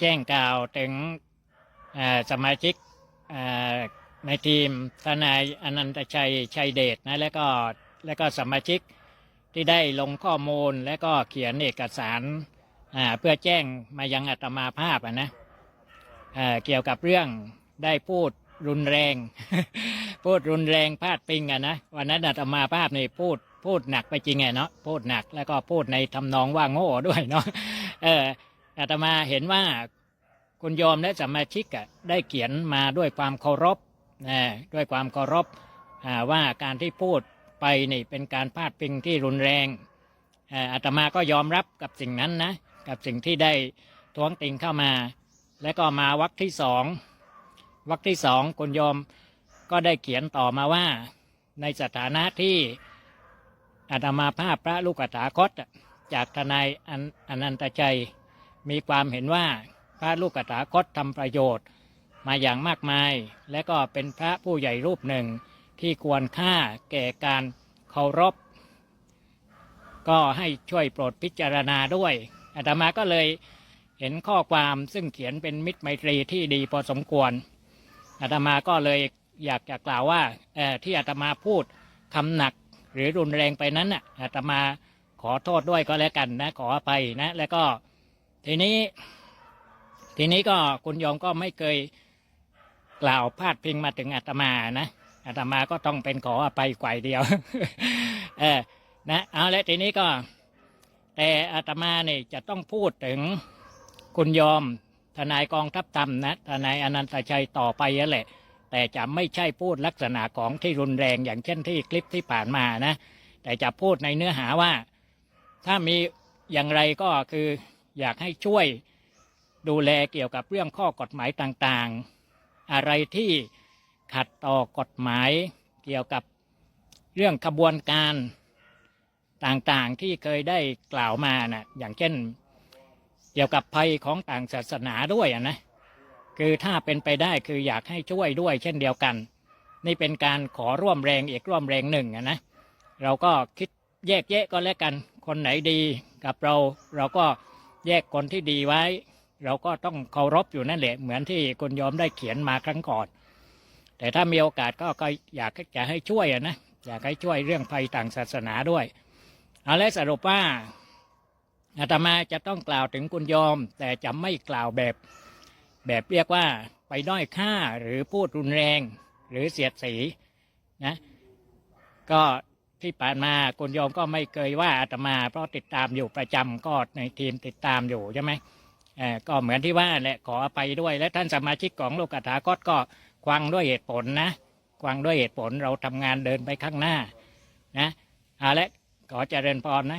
แจ้งกล่าวถึงสมาชิกในทีมทนายอนันตชัยชัยเดชนะแล้วก็แล้วก็สมาชิกที่ได้ลงข้อมูลและก็เขียนเอกสารเพื่อแจ้งมายังอัตมาภาพนะเกี่ยวกับเรื่องได้พูดรุนแรง พูดรุนแรงพาดพิงอะนะวันนั้นอาตมาภาพนี่พูดพูดหนักไปจริงไงเนาะพูดหนักแล้วก็พูดในทำนองว่าโง่ด้วยเนาะเออ อาตมาเห็นว่าคุณโยมและสมาชิกได้เขียนมาด้วยความเคารพนะด้วยความเคารพว่าการที่พูดไปนี่เป็นการพาดพิงที่รุนแรงอาตมาก็ยอมรับกับสิ่งนั้นนะกับสิ่งที่ได้ท้วงติงเข้ามา แล้วก็มาวักที่สองวักที่สองคุณโยมก็ได้เขียนต่อมาว่า ในสถานะที่อาตมาภาพพระลูกถาคตจากทนายอันอนันตชัย มีความเห็นว่าพระลูกกถาคตทำประโยชน์ มาอย่างมากมาย และก็เป็นพระผู้ใหญ่รูปหนึ่งที่ควรค่าแก่การเคารพ ก็ให้ช่วยโปรดพิจารณาด้วยอาตมาก็เลยเห็นข้อความซึ่งเขียนเป็นมิตรไมตรีที่ดีพอสมควรอาตมาก็เลยอยากจะกล่าวว่าเออที่อาตมาพูดคำหนักหรือรุนแรงไปนั้นน่ะอาตมาขอโทษด้วยก็แล้วกันนะขออภัยนะ แล้วก็ ทีนี้ ทีนี้ก็คุณโยมก็ไม่เคยกล่าวพาดพิงมาถึงอาตมานะอาตมาก็ต้องเป็นขออภัยกว่าเดียว เออนะเอาละทีนี้ก็ แต่อาตมาเนี่ยจะต้องพูดถึงคุณโยมทนายกองทัพธรรมนะทนายอนันตชัยต่อไปนั่นแหละ แต่จะไม่ใช่พูดลักษณะของที่รุนแรงอย่างเช่นที่คลิปที่ผ่านมานะ แต่จะพูดในเนื้อหาว่า ถ้ามีอย่างไรก็คือ อยากให้ช่วยดูแลเกี่ยวกับเรื่องข้อกฎหมายต่างๆ อะไรที่ขัดต่อกฎหมายเกี่ยวกับเรื่องขบวนการต่างๆที่เคยได้กล่าวมานะอย่างเช่น เกี่ยวกับภัยของต่างศาสนาด้วยนะคือถ้าเป็นไปได้คืออยากให้ช่วยด้วย เช่นเดียวกัน นี่เป็นการขอร่วมแรงอีกร่วมแรงหนึ่งนะเราก็คิดแยกแยะก็แล้วกัน คนไหนดีกับเราเราก็ แยกคนที่ดีไว้ เราก็ต้องเคารพอยู่นั่นแหละ เหมือนที่คุณโยมได้เขียนมาครั้งก่อน แต่ถ้ามีโอกาสก็ก็อยากจะให้ช่วยนะอยากให้ช่วยเรื่องภัยต่างศาสนาด้วยเอาละสรุปว่าอาตมาจะต้องกล่าวถึงคุณโยมแต่จะไม่กล่าวแบบ แบบเรียกว่าไปด้อยค่าหรือพูดรุนแรง หรือเสียดสีนะก็ ที่ผ่านมาคุณโยมก็ไม่เคยว่าอาตมา เพราะติดตามอยู่ประจำก็ในทีมติดตามอยู่ใช่ไหมเออก็เหมือนที่ว่าแหละขอไปด้วย และท่านสมาชิกของโลกถาคตก็ควังด้วยเหตุผลนะควังด้วยเหตุผลเราทำงานเดินไปข้างหน้านะเอาละขอเจริญพรนะ